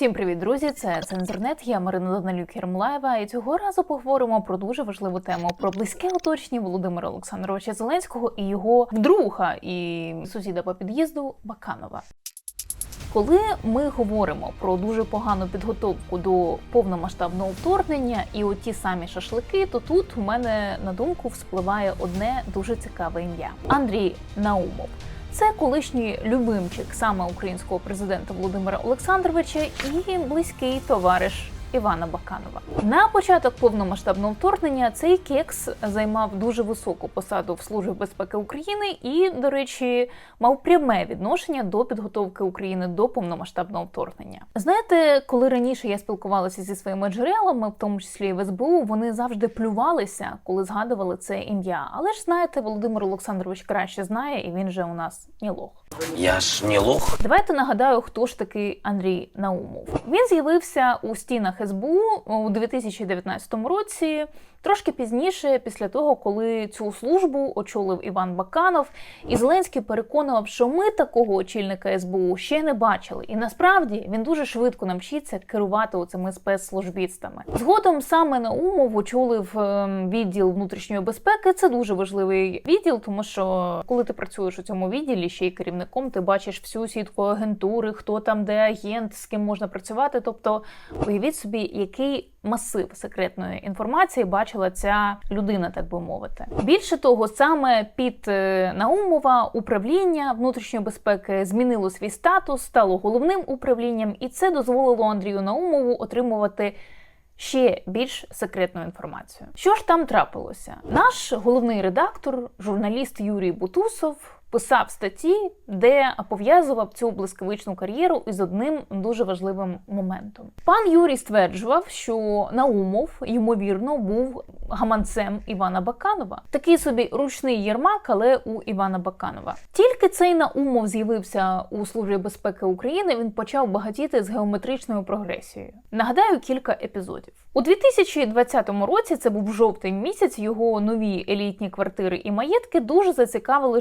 Всім привіт, друзі! Це Цензурнет. Я Марина Данилюк Єрмлаєва. І цього разу поговоримо про дуже важливу тему про близьке оточення Володимира Олександровича Зеленського і його друга і сусіда по під'їзду Баканова. Коли ми говоримо про дуже погану підготовку до повномасштабного вторгнення і оті самі шашлики, то тут у мене на думку вспливає одне дуже цікаве ім'я Андрій Наумов. Це колишній любимчик саме українського президента Володимира Олександровича і близький товариш Івана Баканова. На початок повномасштабного вторгнення цей кекс займав дуже високу посаду в Службі безпеки України і, до речі, мав пряме відношення до підготовки України до повномасштабного вторгнення. Знаєте, коли раніше я спілкувалася зі своїми джерелами, в тому числі в СБУ, вони завжди плювалися, коли згадували це ім'я. Але ж знаєте, Володимир Олександрович краще знає, і він же у нас не лох. Я ж не лох. Давайте нагадаю, хто ж такий Андрій Наумов. Він з'явився у стінах СБУ у 2019 році, трошки пізніше, після того, коли цю службу очолив Іван Баканов, і Зеленський переконував, що ми такого очільника СБУ ще не бачили. І насправді він дуже швидко навчиться керувати оцими спецслужбістами. Згодом саме Наумов очолив ем, відділ внутрішньої безпеки. Це дуже важливий відділ, тому що коли ти працюєш у цьому відділі, ще й керівником, ти бачиш всю сітку агентури, хто там де агент, з ким можна працювати. Тобто, уявіть собі, який масив секретної інформації бачила ця людина, так би мовити. Більше того, саме під е, Наумова управління внутрішньої безпеки змінило свій статус, стало головним управлінням, і це дозволило Андрію Наумову отримувати. Ще більш секретну інформацію. Що ж там трапилося? Наш головний редактор, журналіст Юрій Бутусов, писав статті, де пов'язував цю блискавичну кар'єру із одним дуже важливим моментом. Пан Юрій стверджував, що Наумов ймовірно був гаманцем Івана Баканова. Такий собі ручний єрмак, але у Івана Баканова. Тільки цей Наумов з'явився у Службі безпеки України. Він почав багатіти з геометричною прогресією. Нагадаю кілька епізодів у 2020 році. Це був жовтень місяць. Його нові елітні квартири і маєтки дуже зацікавили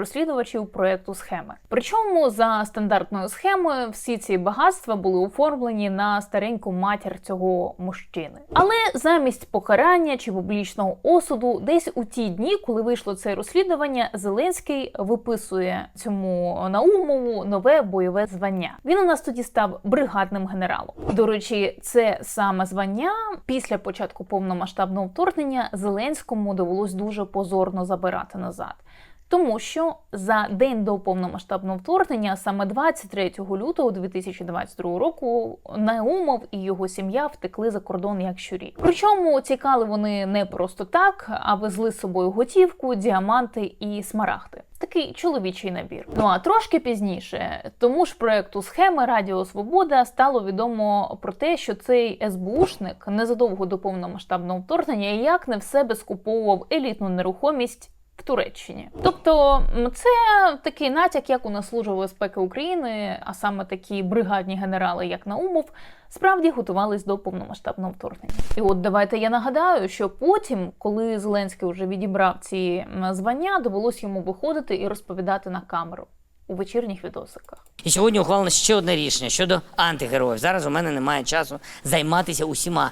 журналістів-розслідувачів проекту схеми. Причому за стандартною схемою всі ці багатства були оформлені на стареньку матір цього мужчини. Але замість покарання чи публічного осуду, десь у ті дні, коли вийшло це розслідування, Зеленський виписує цьому Наумову нове бойове звання. Він у нас тоді став бригадним генералом. До речі, це саме звання після початку повномасштабного вторгнення Зеленському довелось дуже позорно забирати назад. Тому що за день до повномасштабного вторгнення, саме 23 лютого 2022 року, Наумов і його сім'я втекли за кордон як щурі. Причому тікали вони не просто так, а везли з собою готівку, діаманти і смарагди. Такий чоловічий набір. Ну а трошки пізніше тому ж проекту схеми Радіо Свобода стало відомо про те, що цей СБУшник незадовго до повномасштабного вторгнення як не в себе скуповував елітну нерухомість. В Туреччині, тобто це такий натяк, як у нас служба безпеки України, а саме такі бригадні генерали, як Наумов, справді готувались до повномасштабного вторгнення. І от давайте я нагадаю, що потім, коли Зеленський вже відібрав ці звання, довелось йому виходити і розповідати на камеру у вечірніх відосиках. І сьогодні ухвалено ще одне рішення щодо антигероїв. Зараз у мене немає часу займатися усіма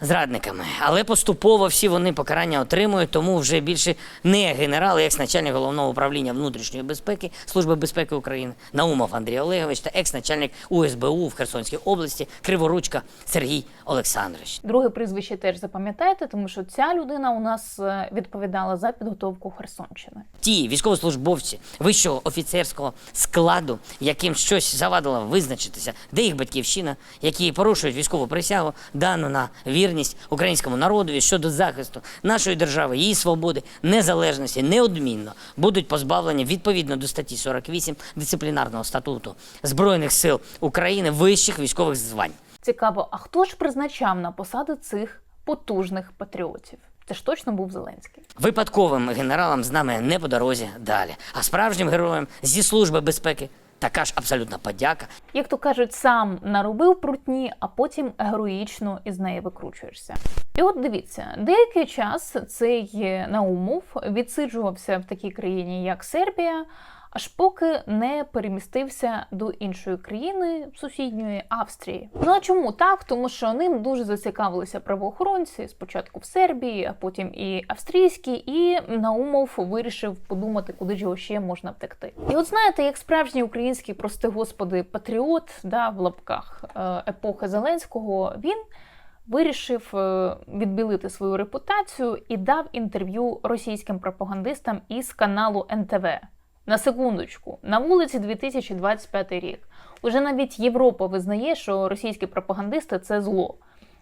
зрадниками. Але поступово всі вони покарання отримують, тому вже більше не генерал, екс-начальник головного управління внутрішньої безпеки Служби безпеки України Наумов Андрій Олегович та екс-начальник УСБУ в Херсонській області Криворучка Сергій Олександрович. Друге прізвище теж запам'ятайте, тому що ця людина у нас е, відповідала за підготовку Херсонщини. Ті військовослужбовці вищого офіцерського складу, яким щось завадило визначитися, де їх батьківщина, які порушують військову присягу, дану на вірність українському народові щодо захисту нашої держави, її свободи, незалежності, неодмінно будуть позбавлені відповідно до статті 48 дисциплінарного статуту збройних сил України вищих військових звань. Цікаво, а хто ж призначав на посади цих потужних патріотів? Це ж точно був Зеленський. Випадковим генералам з нами не по дорозі далі, а справжнім героям зі служби безпеки така ж абсолютна подяка. Як то кажуть, сам наробив прутні, а потім героїчно із неї викручуєшся. І от дивіться, деякий час цей Наумов відсиджувався в такій країні, як Сербія. Аж поки не перемістився до іншої країни сусідньої Австрії. Ну а чому так? Тому що ним дуже зацікавилися правоохоронці спочатку в Сербії, а потім і австрійські, і Наумов вирішив подумати, куди ж його ще можна втекти. І от знаєте, як справжній український, прости господи, патріот, да, в лапках е, епохи Зеленського, він вирішив е, відбілити свою репутацію і дав інтерв'ю російським пропагандистам із каналу НТВ. На секундочку, на вулиці 2025 рік. Уже навіть Європа визнає, що російські пропагандисти це зло.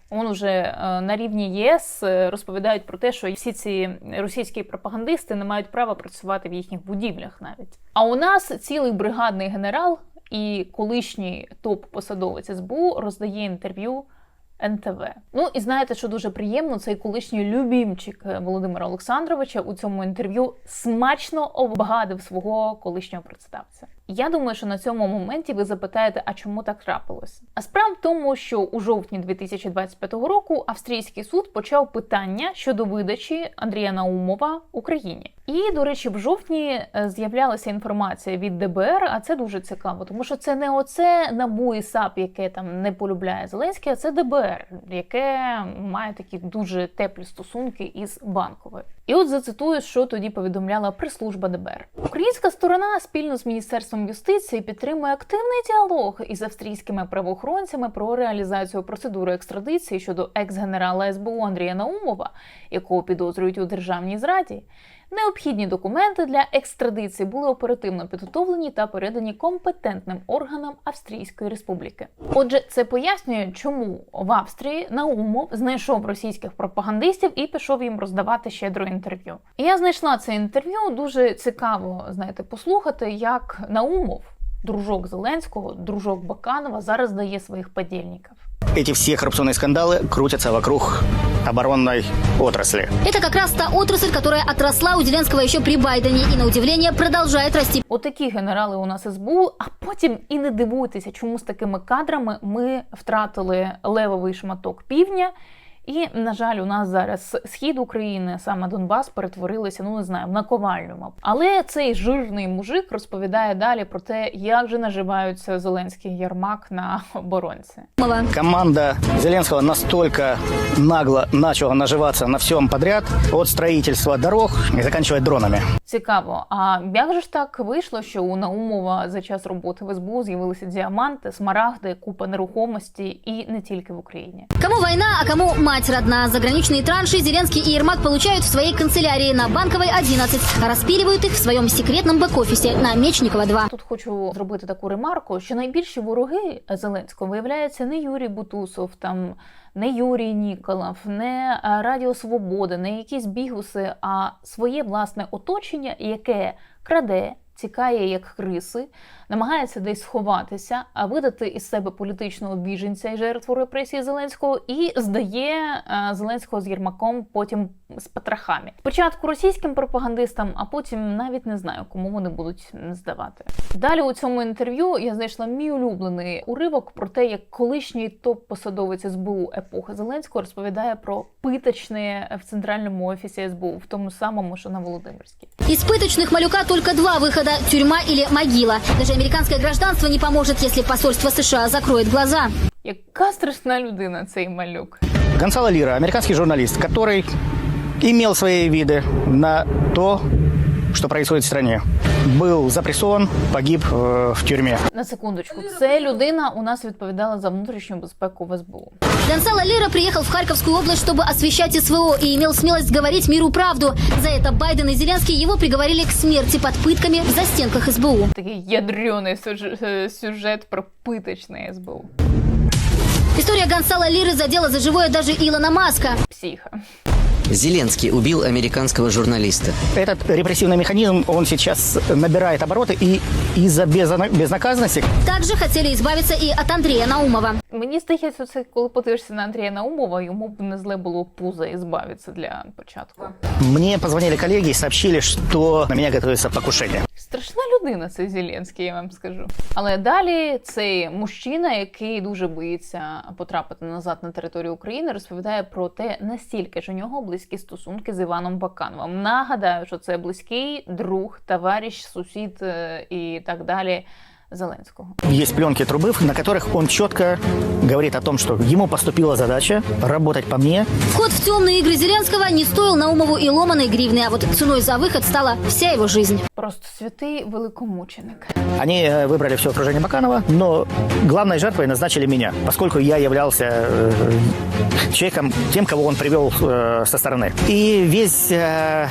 Он уже е, на рівні ЄС е, розповідають про те, що всі ці російські пропагандисти не мають права працювати в їхніх будівлях навіть. А у нас цілий бригадний генерал і колишній топ-посадовець СБУ роздає інтерв'ю НТВ. Ну і знаєте, що дуже приємно, цей колишній любімчик е, Володимира Олександровича у цьому інтерв'ю смачно обгадив свого колишнього представця. Я думаю, що на цьому моменті ви запитаєте, а чому так трапилось? А справа в тому, що у жовтні 2025 року австрійський суд почав питання щодо видачі Андрія Наумова Україні. І, до речі, в жовтні е, з'являлася інформація від ДБР, а це дуже цікаво, тому що це не оце НАБУ і САП, яке там не полюбляє Зеленський, а це ДБР, яке має такі дуже теплі стосунки із банковою. І от зацитую, що тоді повідомляла прес-служба ДБР. Українська сторона спільно з міністерством юстиції підтримує активний діалог із австрійськими правоохоронцями про реалізацію процедури екстрадиції щодо екс-генерала СБУ Андрія Наумова, якого підозрюють у державній зраді. Необхідні документи для екстрадиції були оперативно підготовлені та передані компетентним органам Австрійської Республіки. Отже, це пояснює, чому в Австрії Наумов знайшов російських пропагандистів і пішов їм роздавати щедро інтерв'ю. Я знайшла це інтерв'ю. Дуже цікаво, знаєте, послухати, як Наумов, дружок Зеленського, дружок Баканова, зараз дає своїх подільників. Эти все коррупционные скандалы крутятся вокруг оборонной отрасли. Это как раз та отрасль, которая отросла у Зеленского еще при Байдене и, на удивление, продолжает расти. Отакі генерали у нас СБУ, а потім і не дивуйтеся, чому з такими кадрами ми втратили левовий шматок півдня. і, на жаль, у нас зараз схід України, саме Донбас, перетворилися, ну не знаю, в наковальню. мабуть. Але цей жирний мужик розповідає далі про те, як же наживаються Зеленський і Єрмак на оборонці. Команда Зеленского настолько нагло начала наживаться на всем подряд, от строительства дорог и заканчивая дронами. Цікаво. А як же ж так вийшло, що у Наумова за час роботи в СБУ з'явилися діаманти, смарагди, купа нерухомості і не тільки в Україні? Кому война, а кому мать родна. Заграничные транши Зеленский и Ермак получают в своей канцелярии на Банковой 11, а их в своем секретном бэк-офисе на Мечникова 2. Тут хочу зробити таку ремарку, що найбільші вороги Зеленського виявляються не Юрій Бутусов, там не Юрій Ніколов, не Радіо Свобода, не якісь бігуси, а своє власне оточення, яке краде. Тікає як криси, намагається десь сховатися, а видати із себе політичного біженця і жертву репресії Зеленського, і здає е, Зеленського з Єрмаком потім з потрохами. Спочатку російським пропагандистам, а потім навіть не знаю, кому вони будуть здавати. Далі у цьому інтерв'ю я знайшла мій улюблений уривок про те, як колишній топ-посадовець СБУ епохи Зеленського розповідає про питочне в центральному офісі СБУ, в тому самому, що на Володимирській. Из пыточных малюка только два выхода – тюрьма или могила. Даже американское гражданство не поможет, если посольство США закроет глаза. Яка страшна людина цей малюк. Гонсало Лира, американский журналист, который имел свои виды на то, что происходит в стране, был запрессован, погиб э, в тюрьме. На секундочку, це людина у нас відповідала за внутрішню безпеку в СБУ. Гонсало Лера приехал в Харьковскую область, чтобы освещать СВО и имел смелость говорить миру правду. За это Байден и Зеленский его приговорили к смерти под пытками в застенках СБУ. Такий ядрений сюжет, е, сюжет про питочне СБУ. История Гонсала Лиры задела за живое даже Илона Маска. Психа. Зеленский убил американского журналиста. Этот репрессивный механизм, он сейчас набирает обороты, и из-за безна- безнаказанности Также хотели избавиться и от Андрея Наумова. Мені здається, це коли подивишся на Андрія Наумова, йому б не зле було пузо і збавитися для початку. Мне позвонили коллеги и сообщили, что на меня готовится покушение. Страшна людина цей Зеленський, я вам скажу. Але далі цей мужчина, який дуже боїться потрапити назад на територію України, розповідає про те, настільки ж у нього близькі стосунки з Іваном Бакановим. Нагадаю, що це близький друг, товариш, сусід е, і так далі Зеленського. Есть пленки трубы, на которых он четко говорит о том, что ему поступила задача работать по мне, Вход в темные игры Зеленского не стоил Наумову и ломаной гривны, а вот ценой за выход стала вся его жизнь. Просто святий великомученик. Они э, выбрали все окружение Баканова, но главной жертвой назначили меня, поскольку я являлся э, человеком, тем, кого он привел э, со стороны. И весь э,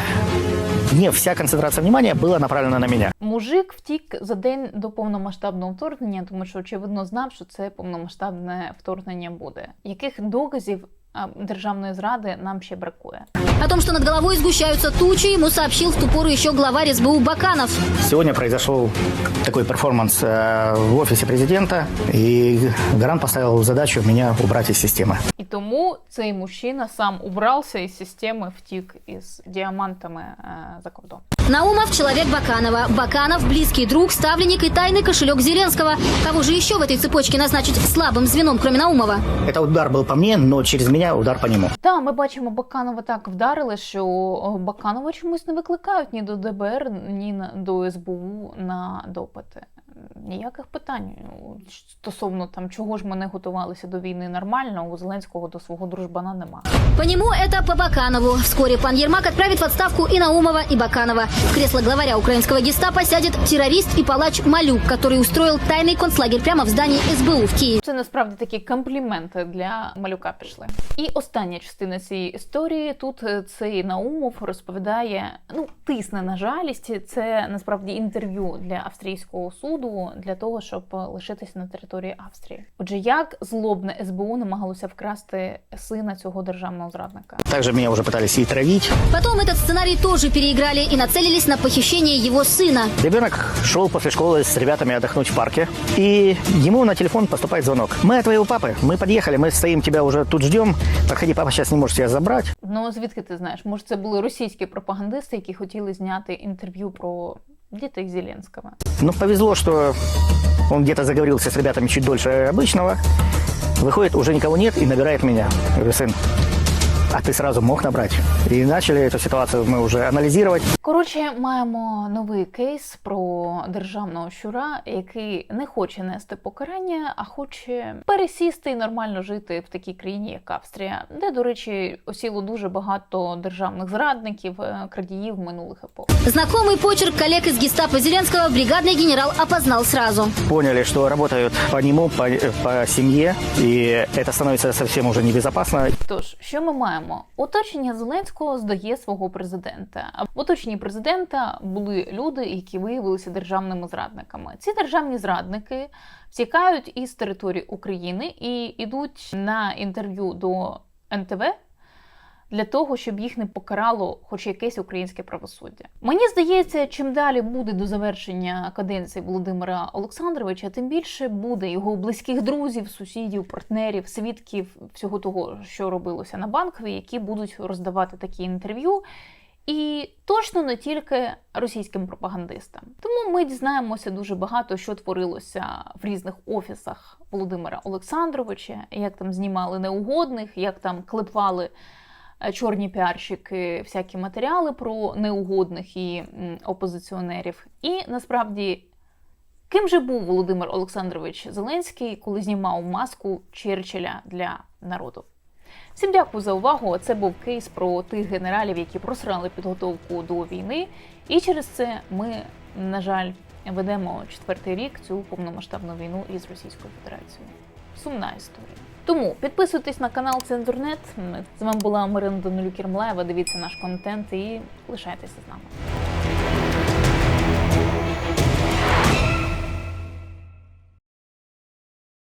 гнев, вся концентрація внимания була направлена на мене. Мужик втік за день до повномасштабного вторгнення, тому що очевидно знав, що це повномасштабне вторгнення буде. Яких доказів державної зради нам ще бракує? О том, что над головой сгущаются тучи, ему сообщил в ту пору еще главарь СБУ Баканов. Сегодня произошел такой перформанс э, в офисе президента, и Гарант поставил задачу меня убрать из системы. І тому цей мужчина сам убрався із системи, втік із діамантами е, за кордон. Наумов – человек Баканова. Баканов – близкий друг, ставленник и тайный кошелек Зеленского. Кого же еще в этой цепочке назначить слабым звеном, кроме Наумова? Это удар был по мне, но через меня удар по нему. Та ми бачимо, Баканова так вдарили, що Баканова чомусь не викликають ні до ДБР, ні до СБУ на допити Ніяких питань стосовно там, чого ж ми не готувалися до війни нормально, у Зеленського до свого дружбана нема. По нему это по Баканову. Вскоре пан Ермак отправит в отставку и Наумова, и Баканова. В кресло главаря украинского гестапо сядет террорист и палач Малюк, который устроил тайный концлагерь прямо в здании СБУ в Киеве. Це насправді такі компліменти для малюка пішли. І остання частина цієї історії. Тут е, цей Наумов розповідає, ну тисне на жалість. Це насправді інтерв'ю для австрійського суду для того, щоб лишитися на території Австрії. Отже, як злобне СБУ намагалося вкрасти сина цього державного зрадника? Также меня уже пытались и травить. Потом этот сценарий тоже переиграли и нацелились на похищение его сына. Ребенок шел после школы с ребятами отдохнуть в парке, и ему на телефон поступает звонок. Мы от твоего папы, мы подъехали, мы стоим, тебя уже тут ждем. Подходи, папа сейчас не может тебя забрать. Ну звідки ти знаєш? Може, це були російські пропагандисти, які хотіли зняти інтерв'ю про дітей Зеленського. Но повезло, что он где-то заговорился с ребятами чуть дольше обычного. Выходит, уже никого нет и набирает меня. Я говорю, сын, а ты сразу мог набрать? И начали эту ситуацию мы уже анализировать. Коротше, маємо новий кейс про державного щура, який не хоче нести покарання, а хоче пересісти і нормально жити в такій країні, як Австрія, де, до речі, осіло дуже багато державних зрадників, е, крадіїв минулих епох. Знакомый почерк коллег из гестапо Зеленского бригадный генерал опознал сразу. Поняли, что работают по нему, по, по семье, и это становится совсем уже небезопасно. Тож, що ми маємо? Оточення Зеленського здає свого президента. В оточенні президента були люди, які виявилися державними зрадниками. Ці державні зрадники втікають із території України і йдуть на інтерв'ю до НТВ. Для того щоб їх не покарало хоч якесь українське правосуддя, мені здається, чим далі буде до завершення каденції Володимира Олександровича, тим більше буде його близьких друзів, сусідів, партнерів, свідків всього того, що робилося на банковій, які будуть роздавати такі інтерв'ю. І точно не тільки російським пропагандистам. Тому ми дізнаємося дуже багато, що творилося в різних офісах Володимира Олександровича, як там знімали неугодних, як там клепали чорні піарщики всякі матеріали про неугодних і опозиціонерів. І насправді, ким же був Володимир Олександрович Зеленський, коли знімав маску Черчилля для народу? Всім дякую за увагу. Це був кейс про тих генералів, які просрали підготовку до війни. І через це ми, на жаль, ведемо четвертий рік цю повномасштабну війну із Російською Федерацією. Сумна історія. Тому підписуйтесь на канал Цензурнет. З вами була Марина Данилюк Єрмолаєва. Дивіться наш контент і лишайтеся з нами.